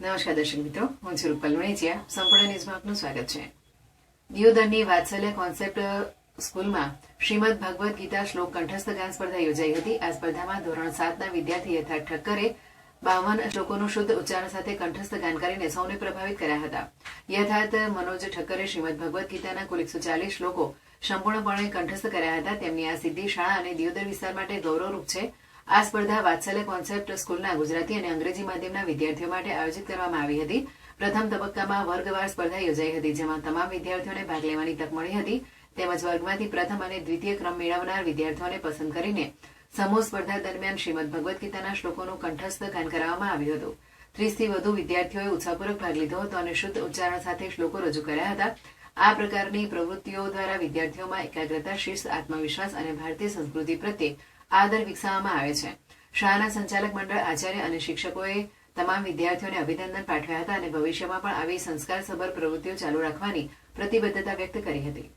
નમસ્કાર દર્શક મિત્રો, હું છું રૂપલ વણેચિયા સંપૂર્ણ ન્યૂઝમાં આપનું સ્વાગત છે. દિયોદરની વાત્સલ્ય કોન્સેપ્ટ સ્કૂલમાં શ્રીમદ ભગવદ્ ગીતા શ્લોક કંઠસ્થ ગાન સ્પર્ધા યોજાઈ હતી. આ સ્પર્ધામાં ધોરણ સાતના વિદ્યાર્થી યથાર્થ ઠક્કરે બાવન શ્લોકોનું શુદ્ધ ઉચ્ચારણ સાથે કંઠસ્થ ગાન કરીને સૌને પ્રભાવિત કર્યા હતા. યથાર્થ મનોજ ઠક્કરે શ્રીમદ ભગવદ્ ગીતાના કુલ એકસો ચાલીસ શ્લોકો સંપૂર્ણપણે કંઠસ્થ કર્યા હતા. તેમની આ સિદ્ધિ શાળા અને દિયોદર વિસ્તાર માટે ગૌરવરૂપ છે. આ સ્પર્ધા વાત્સલ્ય કોન્સેપ્ટ સ્કૂલના ગુજરાતી અને અંગ્રેજી માધ્યમના વિદ્યાર્થીઓ માટે આયોજિત કરવામાં આવી હતી. પ્રથમ તબક્કામાં વર્ગવાર સ્પર્ધા યોજાઈ હતી, જેમાં તમામ વિદ્યાર્થીઓને ભાગ લેવાની તક મળી હતી. તેમજ વર્ગમાંથી પ્રથમ અને દ્વિતીય ક્રમ મેળવનાર વિદ્યાર્થીઓને પસંદ કરીને સમૂહ સ્પર્ધા દરમિયાન શ્રીમદ ભગવદ્ ગીતાના શ્લોકોનું કંઠસ્થ ગાન કરાવવામાં આવ્યું હતું. ત્રીસથી વધુ વિદ્યાર્થીઓએ ઉત્સાહપૂર્વક ભાગ લીધો હતો અને શુદ્ધ ઉચ્ચારણ સાથે શ્લોકો રજૂ કર્યા હતા. આ પ્રકારની પ્રવૃત્તિઓ દ્વારા વિદ્યાર્થીઓમાં એકાગ્રતા, શિસ્ત, આત્મવિશ્વાસ અને ભારતીય સંસ્કૃતિ પ્રત્યે આદર વિકસાવવામાં આવે છે. શાળાના સંચાલક મંડળ આચાર્ય અને શિક્ષકોએ તમામ વિદ્યાર્થીઓને અભિનંદન પાઠવ્યા હતા અને ભવિષ્યમાં પણ આવી સંસ્કારસભર પ્રવૃત્તિઓ ચાલુ રાખવાની પ્રતિબદ્ધતા વ્યક્ત કરી હતી.